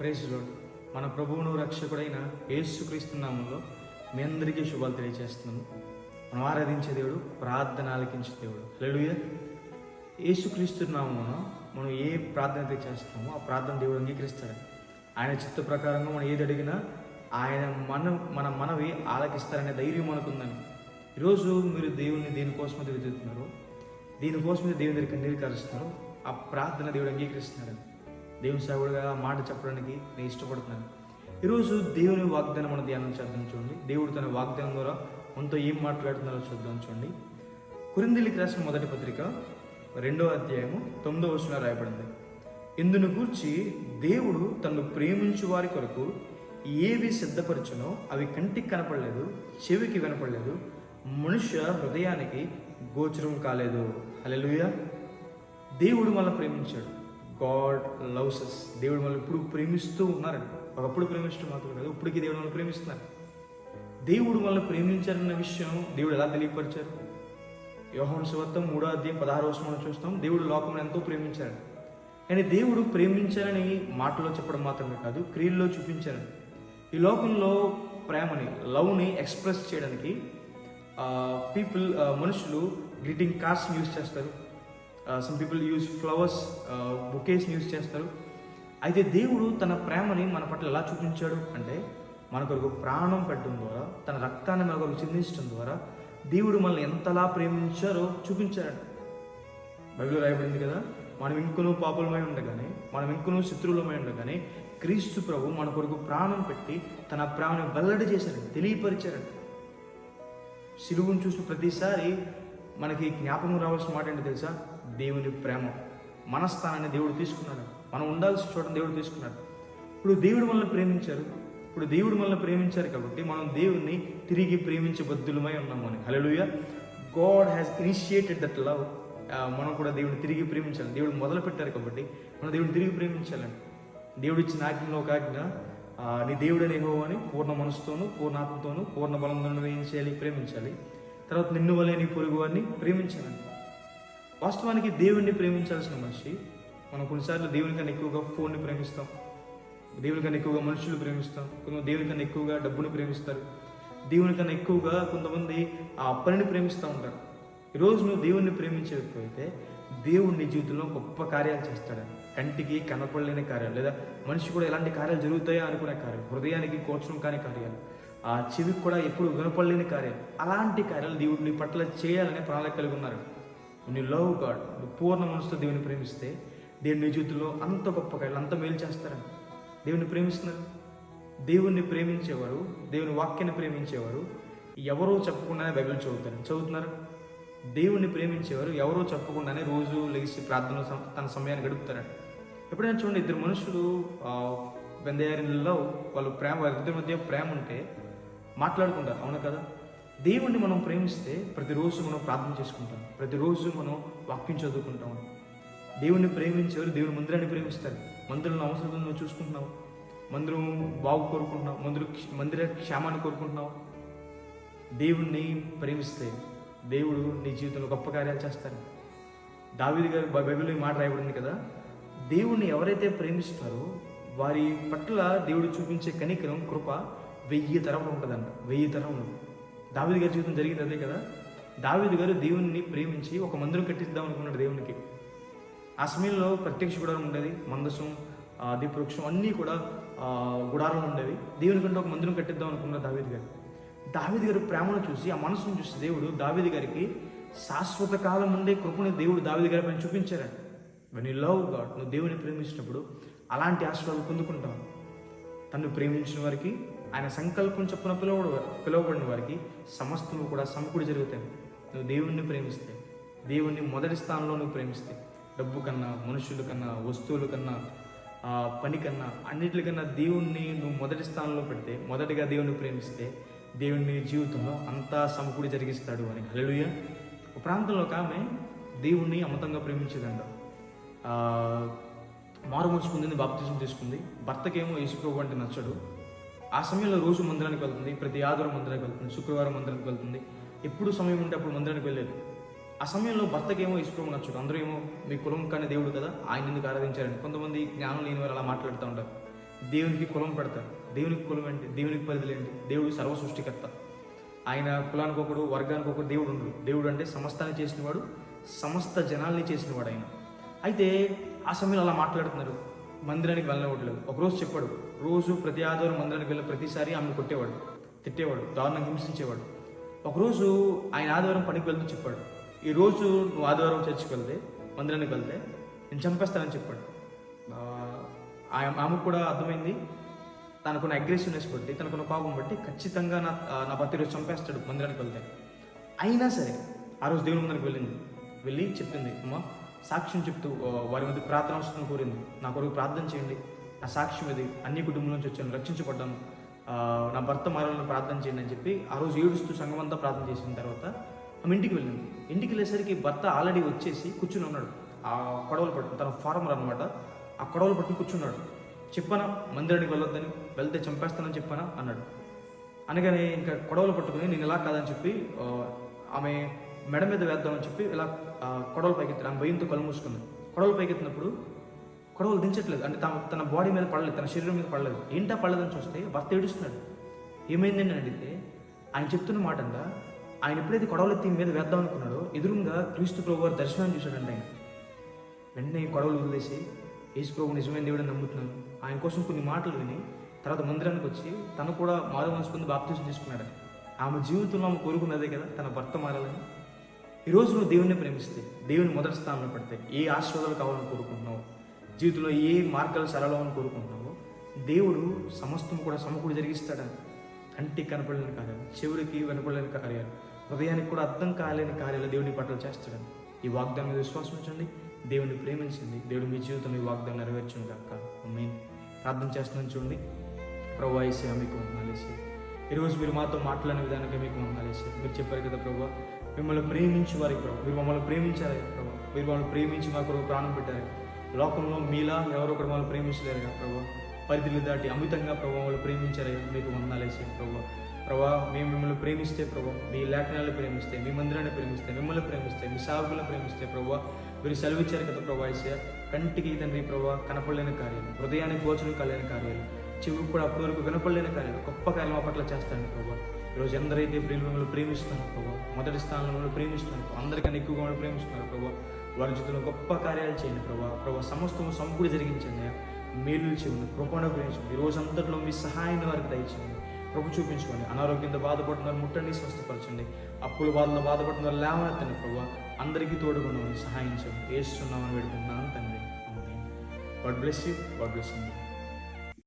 ప్రేసులోడు మన ప్రభువును రక్షకుడైన యేసుక్రీస్తు నామంలో మీ అందరికీ శుభాలు తెలియజేస్తున్నాము. మనం ఆరాధించే దేవుడు ప్రార్థన ఆలకించే దేవుడు. లెలుయ యేసుక్రీస్తు నామమున మనం ఏ ప్రార్థన అయితే చేస్తామో ఆ ప్రార్థన దేవుడు అంగీకరిస్తాడు. ఆయన చిత్త ప్రకారంగా మనం ఏది అడిగినా ఆయన మన మన మనవి ఆలకిస్తారనే ధైర్యం మనకుందని. ఈరోజు మీరు దేవుని దేనికోసం అయితే వెతుకుతున్నారు దీనికోసం దేవుని దగ్గర కన్నీరు కరుస్తున్నారు ఆ ప్రార్థన దేవుడు అంగీకరిస్తున్నాడు. దేవుని సేవడుగా మాట చెప్పడానికి నేను ఇష్టపడుతున్నాను. ఈరోజు దేవుని వాగ్దానం మన ధ్యానం చేద్దాం చూడండి. దేవుడు తన వాగ్దానం ద్వారా మనతో ఏం మాట్లాడుతున్నారో చూద్దాం చూడండి. కురిందిలికి రాసిన మొదటి పత్రిక రెండో అధ్యాయము తొమ్మిదో వచనం రాయబడింది. ఇందును గూర్చి దేవుడు తను ప్రేమించు వారి కొరకు ఏవి సిద్ధపరచునో అవి కంటికి కనపడలేదు చెవికి వినపడలేదు మనుష్య హృదయానికి గోచరం కాలేదు. అలెలుయ దేవుడు మనల్ని ప్రేమించాడు. గాడ్ లవ్స్ దేవుడు మనల్ని ఇప్పుడు ప్రేమిస్తూ ఉన్నారండి ఒకప్పుడు ప్రేమిస్తూ మాత్రం కాదు ఇప్పటికీ దేవుడు మనల్ని ప్రేమిస్తున్నారు. దేవుడు మనల్ని ప్రేమించారన్న విషయం దేవుడు ఎలా తెలియపరిచారు? యోహన్ సువార్త మూడో అధ్యాయం పదహారు వర్షం మనం చూస్తాం దేవుడు లోకం ఎంతో ప్రేమించాడు. కానీ దేవుడు ప్రేమించారని మాటలో చెప్పడం మాత్రమే కాదు క్రియల్లో చూపించారు ఈ లోకంలో ప్రేమని లవ్ని ఎక్స్ప్రెస్ చేయడానికి పీపుల్ మనుషులు గ్రీటింగ్ కార్డ్స్ యూజ్ చేస్తారు. సమ్ పీపుల్ యూజ్ ఫ్లవర్స్ బుకేస్ని యూజ్ చేస్తారు. అయితే దేవుడు తన ప్రేమని మన పట్ల ఎలా చూపించాడు అంటే మన కొరకు ప్రాణం పెట్టడం ద్వారా తన రక్తాన్ని మన కొరకు చిందించడం ద్వారా దేవుడు మనల్ని ఎంతలా ప్రేమించారో చూపించాడు బైబిల్ రాయబడింది కదా మనం ఇంకొను పాపులమై ఉండగానే మనం ఇంకొను శత్రువులమై ఉండగానే క్రీస్తు ప్రభు మన కొరకు ప్రాణం పెట్టి తన ప్రాణం వెల్లడి చేశాడు తెలియపరిచారండి సిలువును చూసిన ప్రతిసారి మనకి జ్ఞాపకం రావాల్సిన మాట ఏంటో తెలుసా? దేవుని ప్రేమ మన స్థానాన్ని దేవుడు తీసుకున్నాడు. మనం ఉండాల్సిన చోట దేవుడు తీసుకున్నాడు. ఇప్పుడు దేవుడు మనల్ని ప్రేమించారు. ఇప్పుడు దేవుడు మనల్ని ప్రేమించారు కాబట్టి మనం దేవుణ్ణి తిరిగి ప్రేమించే బద్దులమై ఉన్నాము అని. Hallelujah God has initiated that love మనం కూడా దేవుడిని తిరిగి ప్రేమించాలి. దేవుడు మొదలు పెట్టారు కాబట్టి మనం దేవుడిని తిరిగి ప్రేమించాలండి. దేవుడు ఇచ్చిన ఆజ్ఞలో ఒక ఆజ్ఞ నీ దేవుడు అనేహో అని పూర్ణ మనసుతోనూ పూర్ణాత్మతోనూ పూర్ణ బలంతో ఏం చేయాలి ప్రేమించాలి. తర్వాత నిన్ను వలే నీ పొరుగు వారిని ప్రేమించాలండి. వాస్తవానికి దేవుణ్ణి ప్రేమించాల్సిన మనిషి మనం కొన్నిసార్లు దేవుని కన్నా ఎక్కువగా ఫోన్ని ప్రేమిస్తాం దేవుని కన్నా ఎక్కువగా మనుషులు ప్రేమిస్తాం కొంతమంది దేవుని కన్నా ఎక్కువగా డబ్బును ప్రేమిస్తారు. దేవుని కన్నా ఎక్కువగా కొంతమంది ఆ పనిని ప్రేమిస్తూ ఉంటారు. ఈరోజు నువ్వు దేవుణ్ణి ప్రేమించే వ్యక్తి అయితే దేవుడు నీ జీవితంలో గొప్ప కార్యాలు చేస్తాడు. కంటికి కనపడలేని కార్యాలు లేదా మనిషి కూడా ఎలాంటి కార్యాలు జరుగుతాయో అనుకునే కార్యాలు హృదయానికి కోచడం కాని కార్యాలు ఆ చెవికి కూడా ఎప్పుడు వినపడలేని కార్యాలు అలాంటి కార్యాలు దేవుడు నీ పట్ల చేయాలనే ప్రణాళిక కలిగి ఉన్నారు. యూ లవ్ గాడ్ నువ్వు పూర్ణ మనసుతో దేవుని ప్రేమిస్తే దేవుని నీ జీవితంలో అంత గొప్ప కార్యాలు అంత మేలు చేస్తారని దేవుని ప్రేమిస్తున్నారు. దేవుణ్ణి ప్రేమించేవారు దేవుని వాక్యాన్ని ప్రేమించేవారు ఎవరో చెప్పకుండానే బైబిల్ చదువుతారు. చదువుతున్నారు? దేవుణ్ణి ప్రేమించేవారు ఎవరో చెప్పకుండానే రోజు లెగిసి ప్రార్థన సం- తన సమయాన్ని గడుపుతారండి ఎప్పుడైనా చూడండి ఇద్దరు మనుషులు వెందయారిలో వాళ్ళు ప్రేమ ఇద్దరి మధ్య ప్రేమ ఉంటే మాట్లాడుకుంటారు. అవును కదా? దేవుణ్ణి మనం ప్రేమిస్తే ప్రతిరోజు మనం ప్రార్థన చేసుకుంటాం. ప్రతిరోజు మనం వాక్యం చదువుకుంటాం. దేవుణ్ణి ప్రేమించేవారు దేవుని మందిరాన్ని ప్రేమిస్తారు. మందిరంలో అవసరం నువ్వు చూసుకుంటున్నావు. మందిరం బాగు కోరుకుంటున్నావు. మందిరం మందిర క్షేమాన్ని కోరుకుంటున్నావు. దేవుణ్ణి ప్రేమిస్తే దేవుడు నీ జీవితంలో గొప్ప కార్యాలు చేస్తారు. దావిది గారు బైబిల్లో ఈ మాట రాయబడింది కదా? దేవుణ్ణి ఎవరైతే ప్రేమిస్తారో వారి పట్ల దేవుడు చూపించే కనికరం కృప వెయ్యి తరములు ఉంటుందంట. వెయ్యి తరములు దావిది గారి జీవితం జరిగింది అదే కదా? దావిది గారు దేవుణ్ణి ప్రేమించి ఒక మందిరం కట్టిద్దాం అనుకున్నాడు దేవునికి. ఆ సమయంలో ప్రత్యక్ష గుడారం ఉండేది మందసం దీపవృక్షం అన్నీ కూడా గుడారాలు ఉండేవి. దేవుని కంటే ఒక మందిరం కట్టిద్దాం అనుకున్నారు దావేది గారు. దావేది గారి ప్రేమను చూసి ఆ మనసును చూసి దేవుడు దావేది గారికి శాశ్వత కాలం ఉండే కృపని దేవుడు దావేది గారి పైన చూపించారండి వెన్ యూ లవ్ గాడ్ నువ్వు దేవుని ప్రేమించినప్పుడు అలాంటి ఆశీర్వాదాలు పొందుకుంటావు. తను ప్రేమించిన వారికి ఆయన సంకల్పం చొప్పున పిలువడు పిలువబడిన వారికి సమస్తము కూడా సమకూడి జరుగుతాయి. నువ్వు దేవుణ్ణి ప్రేమిస్తే దేవుణ్ణి మొదటి స్థానంలో నువ్వు ప్రేమిస్తే డబ్బు కన్నా మనుషుల కన్నా వస్తువుల కన్నా పని కన్నా అన్నిటికన్నా దేవుణ్ణి నువ్వు మొదటి స్థానంలో పెడితే మొదటిగా దేవుణ్ణి ప్రేమిస్తే దేవుణ్ణి జీవితంలో అంతా సమకూడి జరిగిస్తాడు అని. హల్లెలూయా. ఒక ప్రాంతంలో ఒక ఆమె దేవుణ్ణి అమతంగా ప్రేమించేదంట. మారు మనసు బాప్తిజం తీసుకుంది. భర్తకేమో యేసుప్రభు నచ్చడు. ఆ సమయంలో రోజు మందిరానికి వెళ్తుంది ప్రతి ఆదివారం మందిరానికి వెళ్తుంది శుక్రవారం మందిరానికి వెళ్తుంది. ఎప్పుడు సమయం ఉంటే అప్పుడు మందిరానికి వెళ్ళేది. ఆ సమయంలో భర్తకేమో యేసుప్రభు నచ్చడు అందరూ ఏమో మీ కులం కానీ దేవుడు కదా ఆయన ఎందుకు ఆరాధించారని. కొంతమంది జ్ఞానం లేని వారు అలా మాట్లాడుతూ ఉంటారు. దేవునికి కులం పెడతారు. దేవునికి కులం ఏంటి? దేవునికి పరిధులు ఏంటి? దేవుడు సర్వ సృష్టికర్త ఆయన కులానికి ఒకడు వర్గానికి ఒకడు దేవుడు ఉండడు. దేవుడు అంటే సమస్తాన్ని చేసినవాడు సమస్త జనాల్ని చేసినవాడు ఆయన. అయితే ఆ సమయంలో అలా మాట్లాడుతున్నారు. మందిరానికి వెళ్ళనివ్వట్లేదు ఒకరోజు చెప్పాడు రోజు ప్రతి ఆదివారం మందిరానికి వెళ్ళి ప్రతిసారి ఆమెను కొట్టేవాడు తిట్టేవాడు దారుణంగా హింసించేవాడు. ఒకరోజు ఆయన ఆదివారం పనికి వెళ్తూ చెప్పాడు ఈ రోజు నువ్వు ఆదివారం చర్చికి వెళ్తే మందిరానికి వెళ్తే నేను చంపేస్తానని చెప్పాడు. ఆమెకు కూడా అర్థమైంది తనకున్న అగ్రెసివ్నెస్ బట్టి తనకున్న కోపం బట్టి ఖచ్చితంగా నా నా భర్త ఈరోజు చంపేస్తాడు మందిరానికి వెళ్తే. అయినా సరే ఆ రోజు దేవుని ముందరికి వెళ్ళింది. వెళ్ళి చెప్పింది అమ్మ సాక్ష్యం చెప్తూ వారి మధ్య ప్రార్థన అవసరం కోరింది. నా కొరకు ప్రార్థన చేయండి. నా సాక్ష్యం ఇది. అన్ని కుటుంబం నుంచి వచ్చాను. రక్షించబడ్డాను. నా భర్త మారాలని ప్రార్థన చేయండి అని చెప్పి ఆ రోజు ఏడుస్తూ సంఘమంతా ప్రార్థన చేసిన తర్వాత ఆమె ఇంటికి వెళ్ళింది. ఇంటికి వెళ్ళేసరికి భర్త ఆల్రెడీ వచ్చేసి కూర్చుని ఉన్నాడు. ఆ కొడవలు పట్టు తన ఫార్మర్ అనమాట ఆ కొడవలు పట్టుకుని కూర్చున్నాడు. చెప్పానా? మందిరానికి వెళ్ళొద్దని? వెళ్తే చంపేస్తానని చెప్పానా? అన్నాడు. అనగానే ఇంకా కొడవలు పట్టుకుని నేను ఇలా కాదని చెప్పి ఆమె మెడ మీద వేద్దామని చెప్పి ఇలా కొడవల కొడవలు పైకెత్తాడు ఆమె భయంతో కళ్ళు మూసుకుంది. కొడవలు పైకెత్తినప్పుడు కొడవలు దించట్లేదు. అంటే తన తన బాడీ మీద పడలేదు తన శరీరం మీద పడలేదు. ఏంటా పడలేదని చూస్తే భర్త ఏడుస్తున్నాడు. ఏమైంది అని అడిగితే ఆయన చెప్తున్న మాట అంతా ఆయన ఎప్పుడైతే కొడవలు ఎత్తి మీద వేద్దాం అనుకున్నాడో ఎదురుగా క్రీస్తు ప్రభు వారి దర్శనం చూశాడండి ఆయన. వెంటనే కొడవలు వదిలేసి యేసు ప్రభు నిజమైన దేవుడని నమ్ముతున్నాను. ఆయన కోసం కొన్ని మాటలు విని తర్వాత మందిరానికి వచ్చి తను కూడా మారు మనసుకుంది బాప్తీసం తీసుకున్నాడు ఆమె జీవితంలో ఆమె కోరుకున్నదే కదా తన భర్త మారాలని. ఈరోజు నువ్వు దేవుణ్ణి ప్రేమిస్తే దేవుని మొదటి స్థానంలో పడితే ఏ ఆశీర్వాదాలు కావాలని కోరుకుంటున్నావు? జీవితంలో ఏ మార్గాలు సరళమని కోరుకుంటున్నావో? దేవుడు సమస్తం కూడా సమకూడి జరిగిస్తాడని కంటికి కనపడలేని కార్యాలు చివరికి వినపడలేని కార్యాలు హృదయానికి కూడా అర్థం కాలేని కార్యాలు దేవుని పట్ల చేస్తాడని ఈ వాగ్దానం మీద విశ్వాసం ఉంచండి దేవుని ప్రేమించండి దేవుడు మీ జీవితంలో ఈ వాగ్దానం నెరవేర్చును కాక మెయిన్ ప్రార్థన చేస్తున్నాను చూడండి. ప్రభు ఐసే మీకు వందనాలేసి ఈరోజు మీరు మాతో మాట్లాడిన విధానంగా మీకు వందనాలేసి మీరు చెప్పారు కదా ప్రభు మిమ్మల్ని ప్రేమించి వారికి ప్రభు. మీరు మమ్మల్ని ప్రేమించారు ప్రభు. మీరు మమ్మల్ని ప్రేమించి మా కొరకు ప్రాణం పెట్టారు లోకంలో మీలా ఎవరో ఒకరు మమ్మల్ని ప్రేమించలేరు ప్రభు. పరిధిని దాటి అమితంగా ప్రభు మమ్మల్ని ప్రేమించారు మీకు వందనాలేసి ప్రభు. ప్రభా మేము మిమ్మల్ని ప్రేమిస్తే ప్రభు మీ లేఖనాలు ప్రేమిస్తే మీ మందిరాన్ని ప్రేమిస్తే మిమ్మల్ని ప్రేమిస్తే మీ సాగులను ప్రేమిస్తే ప్రభు. మీరు సెలవిచ్చారు కదా ప్రభా ఐసే కంటికి తండ్రి ప్రభా కనపడలేని కార్యాలు హృదయానికి గోచరం కాలేని కార్యాలు. చెవుకు కూడా అప్పటి వరకు వినపడలేని కార్యాలు గొప్ప కార్యాలు మా పట్ల చేస్తాను ప్రభావ ఈరోజు ఎందరైతే ప్రియులు ప్రేమిస్తున్నారు ప్రభావ మొదటి స్థానంలో ప్రేమిస్తున్నారు అందరికన్నా ఎక్కువగా ప్రేమిస్తున్నారు ప్రభావ వారి జీవితంలో గొప్ప కార్యాలు చేయండి ప్రభావ ప్రభా సమస్తము సమకూడి జరిగించండి. మేలు చేయండి కృపణ గురించండి ఈ రోజు అంతట్లో మీ సహాయాన్ని వారికి దయచేయండి. ప్రభు చూపించుకోండి. అనారోగ్యంతో బాధపడుతున్నారు ముట్టండి స్వస్థపరచండి. అప్పుల బాధలో బాధపడుతున్నారు లేవనెత్తండి ప్రభు. అందరికీ తోడుగా సహాయం చేయండి. వేస్తున్నామని వేడుకుంటున్నాను తండ్రి. God bless you. God bless you.